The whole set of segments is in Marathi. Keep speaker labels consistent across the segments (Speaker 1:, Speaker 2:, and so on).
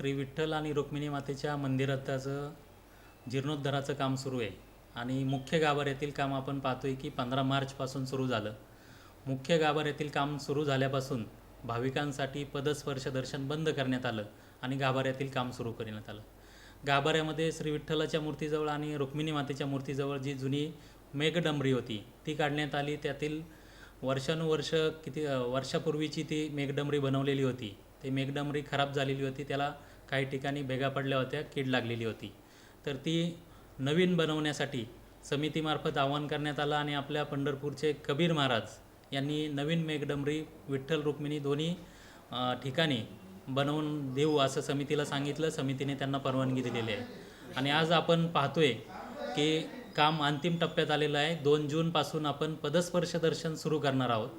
Speaker 1: श्री विठ्ठल आणि रुक्मिणी मातेच्या मंदिराचं जीर्णोद्धाराचं काम सुरू आहे. आणि मुख्य गाभाऱ्यातील काम आपण पाहतोय की पंधरा मार्चपासून सुरू झालं. मुख्य गाभाऱ्यातील काम सुरू झाल्यापासून भाविकांसाठी पदस्पर्श दर्शन बंद करण्यात आलं आणि गाभाऱ्यातील काम सुरू करण्यात आलं. गाभाऱ्यामध्ये श्री विठ्ठलाच्या मूर्तीजवळ आणि रुक्मिणी मातेच्या मूर्तीजवळ जी जुनी मेघडंबरी होती ती काढण्यात आली. त्यातील वर्षानुवर्ष किती वर्षापूर्वीची ती मेघडंबरी बनवलेली होती. ती मेघडंबरी खराब झालेली होती. त्याला काही ठिकाणी भेगा पडल्या होत्या कीड लागलेली होती. तर ती नवीन बनवण्यासाठी समितीमार्फत आवाहन करण्यात आलं आणि आपल्या पंढरपूरचे कबीर महाराज यांनी नवीन मेघडमरी विठ्ठल रुक्मिणी दोन्ही ठिकाणी बनवून देऊ असं समितीला सांगितलं. समितीने त्यांना परवानगी दिलेली आहे. आणि आज आपण पाहतोय की काम अंतिम टप्प्यात आलेलं आहे. दोन जूनपासून आपण पदस्पर्श दर्शन सुरू करणार आहोत.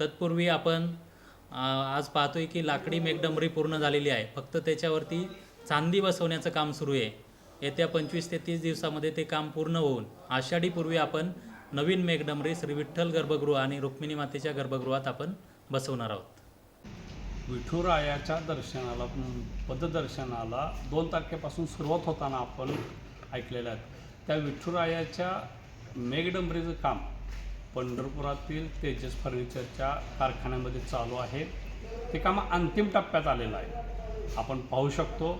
Speaker 1: तत्पूर्वी आपण आज पाहतोय की लाकडी मेघडंबरी पूर्ण झालेली आहे. फक्त त्याच्यावरती चांदी बसवण्याचं काम सुरू आहे. येत्या पंचवीस ते तीस दिवसामध्ये ते काम पूर्ण होऊन आषाढीपूर्वी आपण नवीन मेघडंबरी श्री विठ्ठल गर्भगृह आणि रुक्मिणी मातेच्या गर्भगृहात आपण बसवणार आहोत.
Speaker 2: विठुरायाच्या दर्शनाला पददर्शनाला दोन तारखेपासून सुरुवात होताना आपण ऐकलेलं आहे. त्या विठुरायाच्या मेघडंबरीचं काम पंढरपुरातील तेजस फर्निचरच्या कारखान्यामध्ये चालू आहे. ते काम अंतिम टप्प्यात आलेलं आहे. आपण पाहू शकतो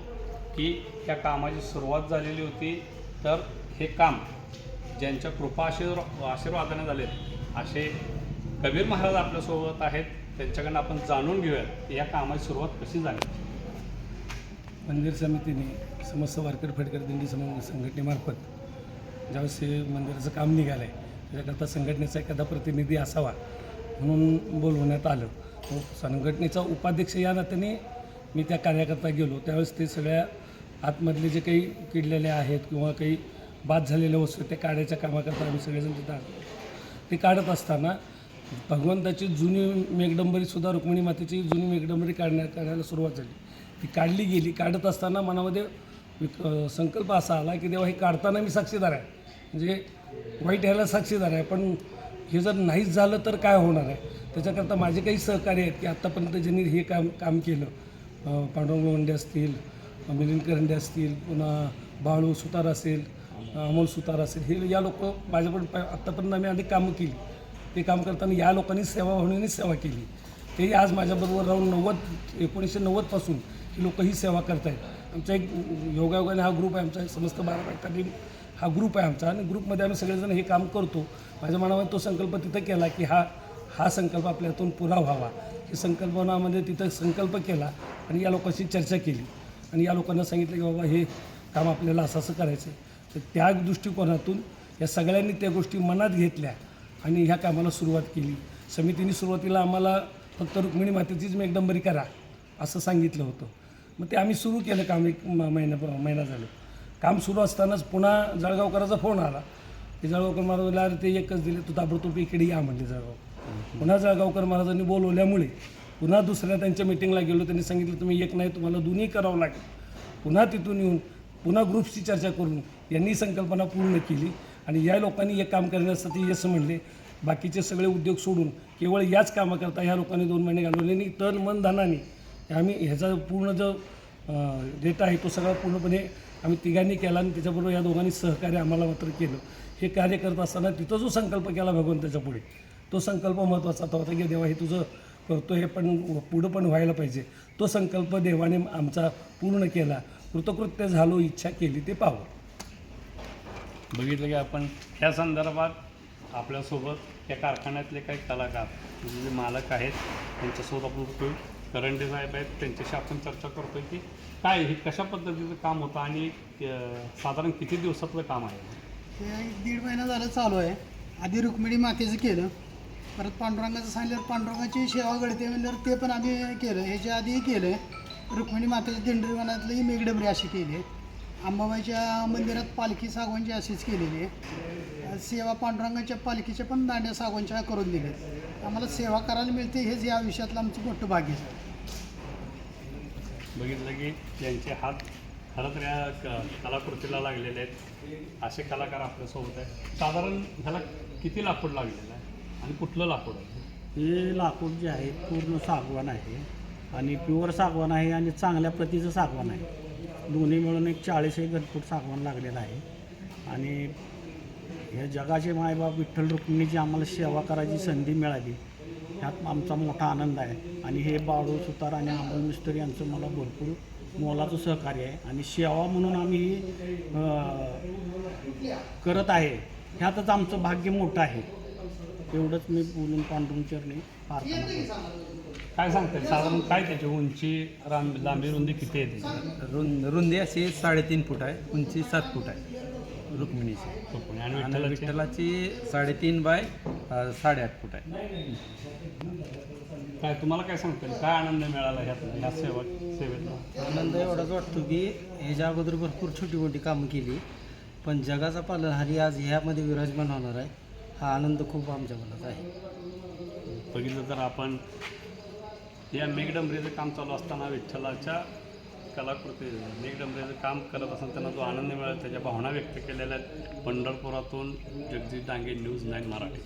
Speaker 2: की त्या कामाची सुरुवात झालेली होती. तर हे काम ज्यांच्या कृपा आशीर्वा आशीर्वादाने झाले असे कबीर महाराज आपल्यासोबत आहेत. त्यांच्याकडनं आपण जाणून घेऊयात की या कामाची सुरुवात कशी झाली.
Speaker 3: मंदिर समितीने समस्त वारकर फडकर दिंडी सम संघटनेमार्फत ज्यावेळेस हे मंदिराचं काम निघालं आहे त्याच्याकरता संघटनेचा एखादा प्रतिनिधी असावा म्हणून बोलवण्यात आलं. मग संघटनेचा उपाध्यक्ष या नात्याने मी त्या कार्याकरता गेलो. त्यावेळेस ते सगळ्या आतमधले जे काही किडलेले आहेत किंवा काही बाद झालेल्या वस्तू त्या काढायच्या कामाकरता आम्ही सगळेजण तिथं ते काढत असताना भगवंताची जुनी मेघडंबरीसुद्धा रुक्मिणी मातेची जुनी मेघडंबरी काढण्या काढायला सुरुवात झाली. ती काढली गेली. काढत असताना मनामध्ये संकल्प असा आला की देवा हे काढताना मी साक्षीदार आहे. म्हणजे वाईट यायला साक्षीदार आहे पण हे जर नाहीच झालं तर काय होणार आहे? त्याच्याकरता माझे काही सहकार्य आहेत की आत्तापर्यंत ज्यांनी हे काम काम केलं. पांडुरंग लोंढे असतील मिलिंद करंडे असतील पुन्हा बाळू सुतार असेल अमोल सुतार असेल हे या लोक माझ्याकडून आत्तापर्यंत आम्ही अनेक कामं केली. ते काम करताना या लोकांनी सेवा म्हणूनच सेवा केली. तेही आज माझ्याबरोबर राहून नव्वद एकोणीसशे नव्वदपासून ही लोक ही सेवा करत आहेत आमचा एक योगायोगाने हा ग्रुप आहे आमचा समस्त बारा बायकांनी हा ग्रुप आहे आमचा. आणि ग्रुपमध्ये आम्ही सगळेजण हे काम करतो. माझ्या मनामध्ये तो संकल्प तिथं केला की हा हा संकल्प आपल्यातून पुरा व्हावा. ही संकल्पनामध्ये तिथं संकल्प केला आणि या लोकांशी चर्चा केली. आणि या लोकांना सांगितलं की बाबा हे काम आपल्याला असं असं करायचं आहे तर त्या दृष्टिकोनातून या सगळ्यांनी त्या गोष्टी मनात घेतल्या आणि ह्या कामाला सुरुवात केली. समितीने सुरुवातीला आम्हाला फक्त रुक्मिणी मातेचीच मेघडंबरी करा असं सांगितलं होतं. मग ते आम्ही सुरू केलं काम एक म- महिना महिना झालं. काम सुरू असतानाच पुन्हा जळगावकराचा फोन आला. की जळगावकर महाराजांना अरे ते एकच दिले तू ताबडतोब इकडे या म्हणले जळगाव पुन्हा जळगावकर महाराजांनी बोलवल्यामुळे पुन्हा दुसऱ्या त्यांच्या मिटिंगला गेलो. त्यांनी सांगितलं तुम्ही एक नाही तुम्हाला दोन्ही करावं लागेल. पुन्हा तिथून येऊन पुन्हा ग्रुप्सची चर्चा करून यांनी संकल्पना पूर्ण केली आणि या लोकांनी एक काम करण्यासाठी यश म्हणले. बाकीचे सगळे उद्योग सोडून केवळ याच कामाकरता ह्या लोकांनी दोन महिने घालवले आणि तन मन धनाने आम्ही ह्याचा पूर्ण जो डेटा आहे तो सगळा पूर्णपणे आम्ही तिघांनी केला आणि त्याच्याबरोबर या दोघांनी सहकार्य आम्हाला मात्र केलं. हे कार्य करत असताना तिथं जो संकल्प केला भगवंताच्या पुढे तो संकल्प महत्त्वाचा होता की देवा हे तुझं करतो हे पण पुढं पण व्हायला पाहिजे. तो संकल्प देवाने आमचा पूर्ण केला. कृतकृत्य झालो इच्छा केली ते पाहावं
Speaker 2: बघितलं की आपण ह्या संदर्भात आपल्यासोबत त्या कारखान्यातले काही कलाकार म्हणजे जे मालक आहेत त्यांच्यासोबत आपण बोलतोय. करंडे साहेब आहेत त्यांच्याशी आपण चर्चा करतोय की काय हे कशा पद्धतीचं काम होतं आणि साधारण किती दिवसातलं काम आहे?
Speaker 4: हे एक दीड महिना झालं चालू आहे. आधी रुक्मिणी मातेचं केलं परत पांडुरंगाचं सांगितल्यावर पांडुरंगाची सेवा घडते म्हणल्यावर ते पण आम्ही केलं. ह्याच्या आधीही केलं आहे रुक्मिणी मातेच्या दिंडीवनातली मेघडबरी अशी केली आहे. अंबाबाईच्या मंदिरात पालखी सागवांची अशीच केलेली आहे. सेवा पांडुरंगाच्या पालखीच्या पण दांड्या सागवांच्या करून दिल्या आम्हाला सेवा करायला मिळते हेच या विषयातलं आमचं मोठं भाग्य आहे.
Speaker 2: बघितलं की यांचे हात खरं तर या क- कलाकृतीला लागलेले आहेत. असे कलाकार आपल्यासोबत आहेत. साधारण ह्याला किती लाकूड लागलेलं आहे आणि कुठलं लाकूड आहे?
Speaker 5: हे लाकूड जे आहे पूर्ण सागवान आहे आणि प्युअर सागवान आहे आणि चांगल्या प्रतीचं सागवान आहे. दोन्ही मिळून एक चाळीस एक घनफूट सागवान लागलेलं आहे. आणि हे जगाचे मायबाप विठ्ठल रुक्मिणीची आम्हाला सेवा करायची संधी मिळाली. ह्यात आमचा मोठा आनंद आहे. आणि हे बाळू सुतार आणि अमोल मिस्त्री यांचं मला भरपूर मोलाचं सहकार्य आहे. आणि सेवा म्हणून आम्ही ही करत आहे. ह्यातच आमचं भाग्य मोठं आहे. एवढंच मी बोलून पांडुरंग चरणी प्रार्थना करतो
Speaker 2: काय सांगता साधारण काय त्याची उंची राम लांबी रुंदी किती आहे त्याची
Speaker 6: रुंद रुंदी अशी साडेतीन फूट आहे उंची सात फूट आहे रुक्मिणीची.
Speaker 2: रुक्मिणी आणि
Speaker 6: आणि
Speaker 2: विठ्ठलाची?
Speaker 6: विठ्ठलाची साडेतीन बाय अ, साडेआठ फूट आहे.
Speaker 2: काय तुम्हाला काय सांगता येईल काय आनंद मिळाला ह्यात ह्या सेवा सेवेतला
Speaker 7: आनंद एवढाच वाटतो की ह्याच्या अगोदर भरपूर छोटी मोठी कामं केली पण जगाचा पालनहारी आज ह्यामध्ये विराजमान होणार आहे. हा आनंद खूप आमच्या मनात आहे.
Speaker 2: बघितलं तर आपण या मेघडंबरीचं काम चालू असताना विठ्ठलाच्या कलाकृती मेघडंबरीचं काम करत असताना त्यांना जो आनंद मिळाला त्याच्या भावना व्यक्त केलेल्या आहेत. पंढरपुरातून जगदीश डांगे न्यूज नाईन मराठी.